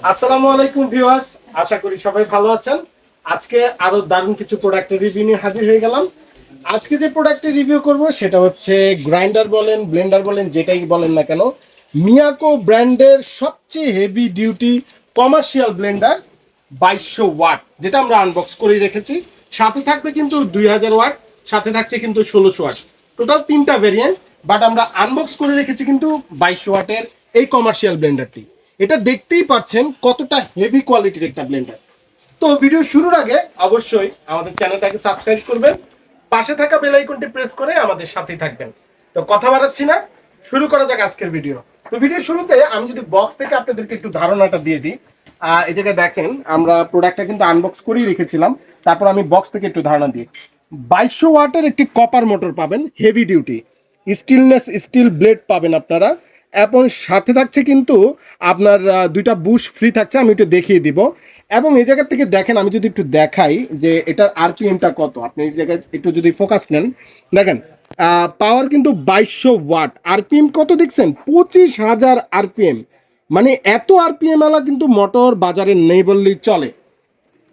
আসসালামু আলাইকুম ভিউয়ার্স, আশা করি সবাই ভালো আছেন। আজকে আরও দারুণ কিছু প্রোডাক্টের রিভিউ নিয়ে হাজির হয়ে গেলাম। আজকে যে প্রোডাক্টের রিভিউ করব সেটা হচ্ছে গ্রাইন্ডার বলেন ব্লেন্ডার বলেন, যেটাই বলেন না কেন মিয়াকো ব্র্যান্ডের সবচেয়ে হেভি ডিউটি কমার্শিয়াল ব্লেন্ডার বাইশশো ওয়াট, যেটা আমরা আনবক্স করে রেখেছি। সাথে থাকবে কিন্তু দুই হাজার ওয়াট, সাথে থাকছে কিন্তু ষোলোশো ওয়াট। টোটাল তিনটা ভেরিয়েন্ট বাট আমরা আনবক্স করে রেখেছি কিন্তু বাইশশো ওয়াটের এই কমার্শিয়াল ব্লেন্ডারটি এটা দেখতেই পাচ্ছেন কতটা হেভি কোয়ালিটির একটা ব্লেন্ডার তো ভিডিও শুরুর আগে অবশ্যই আমাদের চ্যানেলটাকে সাবস্ক্রাইব করবেন, পাশে থাকা বেল আইকনটি প্রেস করে আমাদের সাথেই থাকবেন। তো কথা বাড়াচ্ছি না, শুরু করা যাক আজকের ভিডিও তো ভিডিও শুরুতে আমি যদি বক্স থেকে আপনাদেরকে একটু ধারণাটা দিয়ে দিই এই জায়গায় দেখেন আমরা প্রোডাক্টটা কিন্তু আনবক্স করেই রেখেছিলাম, তারপর আমি বক্স থেকে একটু ধারণা দিই। বাইশশো ওয়াটের একটি কপার মোটর পাবেন heavy duty stainless steel blade পাবেন আপনারা। এবং সাথে থাকছে কিন্তু আপনার দুইটা বুশ ফ্রি থাকছে, আমি একটু দেখিয়ে দিব। এবং এই জায়গা থেকে দেখেন, আমি যদি একটু দেখাই যে এটার আরপিএমটা কত। আপনি এই জায়গায় একটু যদি ফোকাস নেন, দেখেন পাওয়ার কিন্তু বাইশশো ওয়াট আরপিএম কত দেখছেন? পঁচিশ হাজার আরপিএম মানে এত আরপিএম আলা কিন্তু মোটর বাজারে নেই বললেই চলে।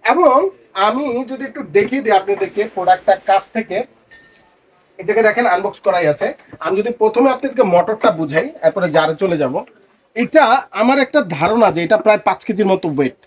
এবং আমি যদি একটু দেখিয়ে দিই আপনাদেরকে প্রোডাক্টটার কাছ থেকে। এটাকে দেখেন আনবক্স করাই আছে। আমি যদি প্রথমে আপনাদেরকে মোটরটা বুঝাই, এরপরে যারে চলে যাব। এটা আমার একটা ধারণা যে এটা প্রায় পাঁচ কেজির মতো ওয়েট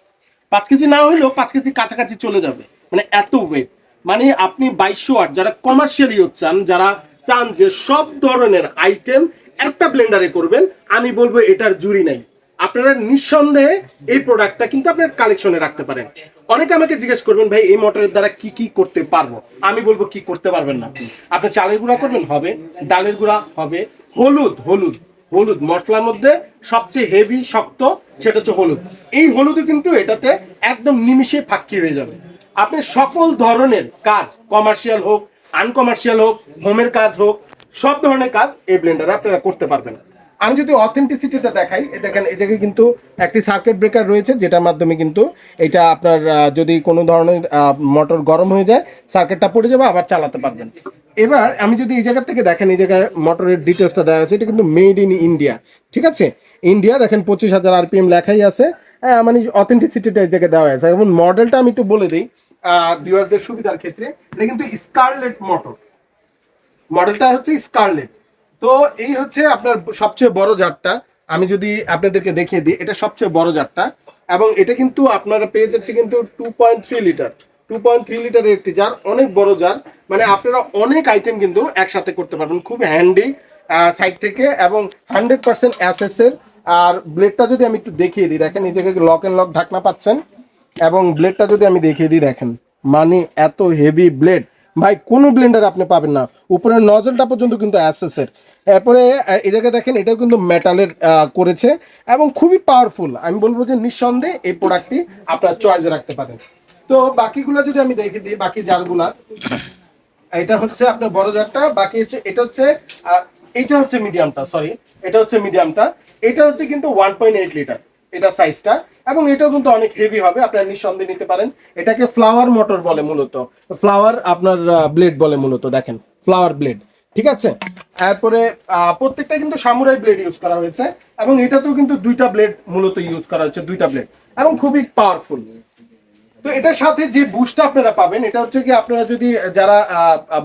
পাঁচ কেজি না হইলেও পাঁচ কেজি কাছাকাছি চলে যাবে। মানে এত ওয়েট মানে আপনি বাইশশো আট, যারা কমার্শিয়াল চান, যারা চান যে সব ধরনের আইটেম একটা ব্লেন্ডারে করবেন, আমি বলব এটার জুড়ি নাই। আপনারা নিঃসন্দেহে এই প্রোডাক্টটা কিন্তু আপনার কালেকশনে রাখতে পারেন। অনেকে আমাকে জিজ্ঞেস করবেন, ভাই, এই মোটরের দ্বারা কি কি করতে পারব? আমি বলব, কি করতে পারবেন না আপনি? চালের গুঁড়া করবেন? হবে। ডালের গুঁড়া? হবে। হলুদ? হলুদ। হলুদ মশলার মধ্যে সবচেয়ে হেভি শক্ত, সেটা হচ্ছে হলুদ। এই হলুদও কিন্তু এটাতে একদম নিমিষে ফাঁকি হয়ে যাবে। আপনি সকল ধরনের কাজ কমার্শিয়াল হোক আনকমার্শিয়াল হোক হোমের কাজ হোক, সব ধরনের কাজ এই ব্লেন্ডারে আপনারা করতে পারবেন। আমি যদি অথেন্টিসিটিটা দেখাই দেখেন এই জায়গায় কিন্তু একটি সার্কিট ব্রেকার রয়েছে যেটার মাধ্যমে কিন্তু এটা আপনার যদি কোনো ধরনের মোটর গরম হয়ে যায় সার্কিটটা পড়ে যাবে আবার চালাতে পারবেন। এবার আমি যদি এই জায়গা থেকে দেখেন এই জায়গায় মোটরের ডিটেলসটা দেওয়া আছে এটা কিন্তু মেড ইন ইন্ডিয়া ঠিক আছে? ইন্ডিয়া দেখেন পঁচিশ হাজার আরপিএম লেখাই আছে হ্যাঁ, মানে অথেন্টিসিটিটা এই জায়গায় দেওয়া আছে। এবং মডেলটা আমি একটু বলে দিই ভিউয়ারদের সুবিধার ক্ষেত্রে এটা কিন্তু স্কারলেট মোটর মডেলটা হচ্ছে স্কারলেট তো এই হচ্ছে আপনার সবচেয়ে বড় জারটা আমি যদি আপনাদেরকে দেখিয়ে দিই, এটা সবচেয়ে বড় জারটা এবং এটা কিন্তু আপনারা পেয়ে যাচ্ছে কিন্তু two point three litre two point three লিটারের একটি জার, অনেক বড় জার। মানে আপনারা অনেক আইটেম কিন্তু একসাথে করতে পারবেন, খুব হ্যান্ডি সাইড থেকে এবং হান্ড্রেড পার্সেন্ট অ্যাসেসের আর ব্লেডটা যদি আমি একটু দেখিয়ে দিই, দেখেন এই জায়গায় লক অ্যান্ড লক ঢাকনা পাচ্ছেন। এবং ব্লেডটা যদি আমি দেখিয়ে দিই, দেখেন মানে এত হেভি ব্লেড ভাই, কোনো ব্লেন্ডার আপনি পাবেন না। উপরের নজলটা পর্যন্ত কিন্তু অ্যাসেসের এরপরে জায়গায় দেখেন, এটাও কিন্তু মেটালের করেছে এবং খুবই পাওয়ারফুল আমি বলব যে নিঃসন্দেহে এই প্রোডাক্টটি আপনার চয়েসে রাখতে পারেন। তো বাকিগুলো যদি আমি দেখে দিই, বাকি জারগুলা, এটা হচ্ছে আপনার বড় জারটা, বাকি হচ্ছে, এটা হচ্ছে এইটা হচ্ছে মিডিয়ামটা সরি এটা হচ্ছে মিডিয়ামটা এটা হচ্ছে কিন্তু ওয়ান পয়েন্ট এইট লিটার এটা সাইজটা এবং এটাও কিন্তু অনেক হেভি হবে, আপনারা নিঃসন্দেহে নিতে পারেন। এটাকে ফ্লাওয়ার মোটর বলে মূলত। ফ্লাওয়ার আপনার ব্লেড বলে মূলত, দেখেন ফ্লাওয়ার ব্লেড ঠিক আছে? তারপরে প্রত্যেকটা কিন্তু সামুরাই ব্লেড ইউজ করা হয়েছে, এবং এটাতেও কিন্তু দুইটা ব্লেড মূলত ইউজ করা হয়েছে, দুইটা ব্লেড এবং খুবই পাওয়ারফুল তো এটার সাথে যে বুস্টটা আপনারা পাবেন, এটা হচ্ছে কি, আপনারা যদি যারা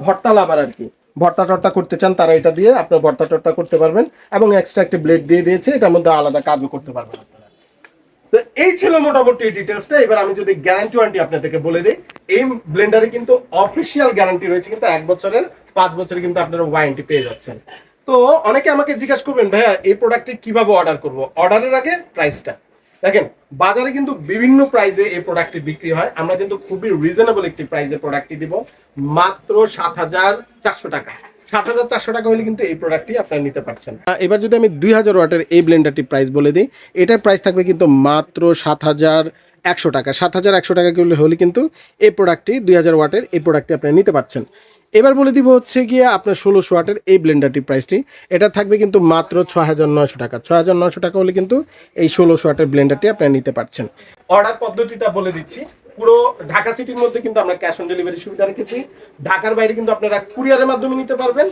ভর্তা লাভার আর কি, ভর্তা টর্তা করতে চান, তারা এটা দিয়ে আপনার ভর্তা টর্তা করতে পারবেন, এবং এক্সট্রা একটা ব্লেড দিয়ে দিয়েছে, এটার মধ্যে আলাদা কাজও করতে পারবেন আপনারা। তো এই ছিল মোটামুটি ডিটেলসটা এবার আমি যদি গ্যারান্টি ওয়ারেন্টি আপনাদেরকে বলে দিই, এই ব্লেন্ডারে কিন্তু অফিসিয়াল গ্যারান্টি রয়েছে, কিন্তু এক বছরের, পাঁচ বছরের কিন্তু আপনারা ওয়ারেন্টি পেয়ে যাচ্ছেন। তো অনেকে আমাকে জিজ্ঞাসা করবেন, ভাইয়া, এই প্রোডাক্টটি কীভাবে অর্ডার করব? অর্ডারের আগে প্রাইসটা দেখেন, বাজারে কিন্তু বিভিন্ন প্রাইসে এই প্রোডাক্টটি বিক্রি হয়। আমরা কিন্তু খুবই রিজনেবল একটি প্রাইসে প্রোডাক্টটি দিব, মাত্র সাত হাজার চারশো টাকা। সাত হাজার চারশো টাকা হলে কিন্তু এই প্রোডাক্টটি আপনারা নিতে পারছেন। এবার যদি আমি দুই হাজার ওয়াটের এই ব্লেন্ডারটি প্রাইস বলে দিই, এটার প্রাইস থাকবে কিন্তু মাত্র সাত হাজার একশো টাকা। সাত হাজার একশো টাকা হলে কিন্তু এই প্রোডাক্টটি দুই হাজার ওয়াটের এই প্রোডাক্টটি আপনারা নিতে পারছেন। এবার বলে দিব হচ্ছে গিয়ে আপনার ষোলোশো ওয়াটের এই ব্লেন্ডারটি প্রাইসটি এটা থাকবে কিন্তু মাত্র ছ হাজার নয়শো টাকা। ছ হাজার নয়শো টাকা হলে কিন্তু এই ষোলোশো ওয়াটের ব্লেন্ডারটি আপনারা নিতে পারছেন। অর্ডার পদ্ধতিটা বলে দিচ্ছি। পুরো ঢাকা সিটির মধ্যে কিন্তু আমরা ক্যাশ অন ডেলিভারি সুবিধা রেখেছি। ঢাকার বাইরে কিন্তু আপনারা কুরিয়ারের মাধ্যমে নিতে পারবেন।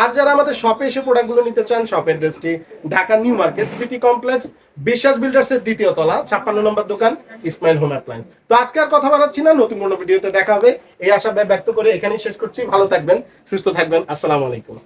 আর যারা আমাদের শপে এসে প্রোডাক্টগুলো নিতে চান শপ অ্যাড্রেসটি Dhaka new market city complex Biswas builders এর দ্বিতীয় তলা, ছাপ্পান্ন নম্বর দোকান ইসমাইল হোম অ্যাপ্লায়েন্স তো আজকে আর কথা বাড়াচ্ছি না, নতুন কোনো ভিডিওতে দেখা হবে। এই আশা ব্যক্ত করে এখানেই শেষ করছি। ভালো থাকবেন, সুস্থ থাকবেন। আসসালামু আলাইকুম।